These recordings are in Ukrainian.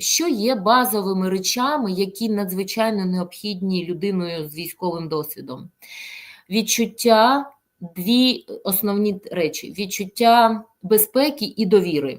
що є базовими речами, які надзвичайно необхідні людиною з військовим досвідом? Відчуття, дві основні речі: відчуття безпеки і довіри.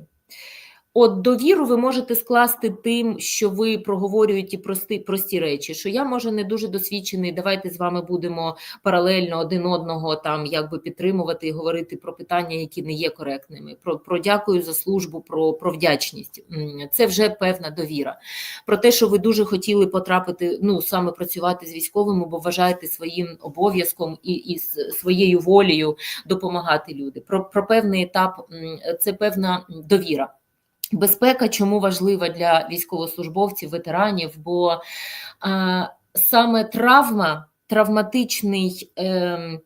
От довіру ви можете скласти тим, що ви проговорюєте прості прості речі, що я може не дуже досвідчений. Давайте з вами будемо паралельно один одного там якби підтримувати і говорити про питання, які не є коректними. Про про дякую за службу, про про вдячність. Це вже певна довіра. Про те, що ви дуже хотіли потрапити, ну саме працювати з військовими, бо вважаєте своїм обов'язком і, і своєю волею допомагати люди. Про, Про певний етап це певна довіра. Безпека чому важлива для військовослужбовців, ветеранів? Бо а, саме травма, травматичний е,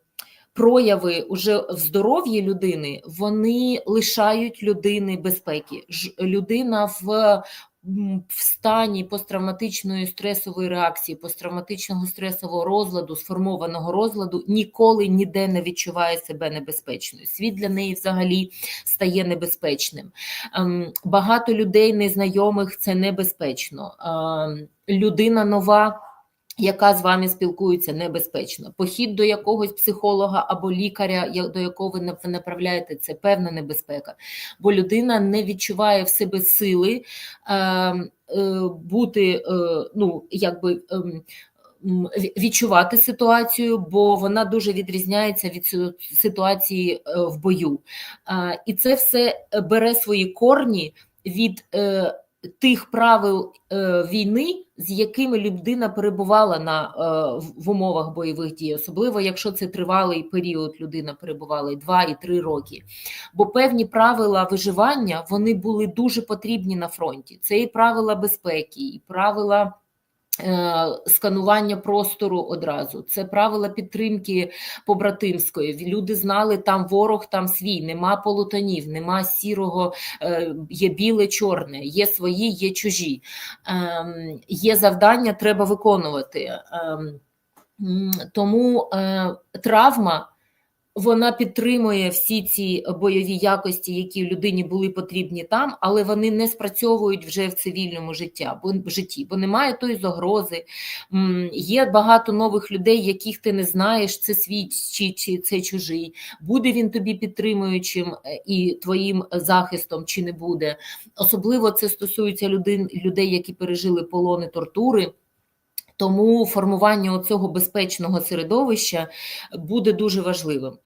прояви уже в здоров'ї людини, вони лишають людини безпеки. Ж, людина в в стані посттравматичної стресової реакції, посттравматичного стресового розладу, сформованого розладу, ніколи ніде не відчуває себе небезпечною. Світ для неї взагалі стає небезпечним. Ем, багато людей незнайомих це небезпечно. Ем, людина нова яка з вами спілкується небезпечно. Похід до якогось психолога або лікаря, до якого ви направляєте, це певна небезпека, бо людина не відчуває в себе сили е, е, бути, е, ну, якби. Е, Відчувати ситуацію, бо вона дуже відрізняється від ситуації е, в бою. І це все бере свої корні від тих правил е, війни, з якими людина перебувала на е, в умовах бойових дій, особливо якщо це тривалий період, людина перебувала і 2, і 3 роки. Бо певні правила виживання вони були дуже потрібні на фронті. Це і правила безпеки, і правила. Е, сканування простору одразу, це правила підтримки побратимської. Люди знали, там ворог, там свій, нема полутонів, нема сірого, е, є біле, чорне, є свої, є чужі. Ем, є завдання, треба виконувати. Ем, тому е, травма вона підтримує всі ці бойові якості, які людині були потрібні там, але вони не спрацьовують вже в цивільному життя, бо в житті, бо немає тої загрози. Є багато нових людей, яких ти не знаєш, це свій чи, чи це чужий. Буде він тобі підтримуючим е, і твоїм захистом, чи не буде. Особливо це стосується людей, людей, які пережили полони тортури. Тому формування цього безпечного середовища буде дуже важливим.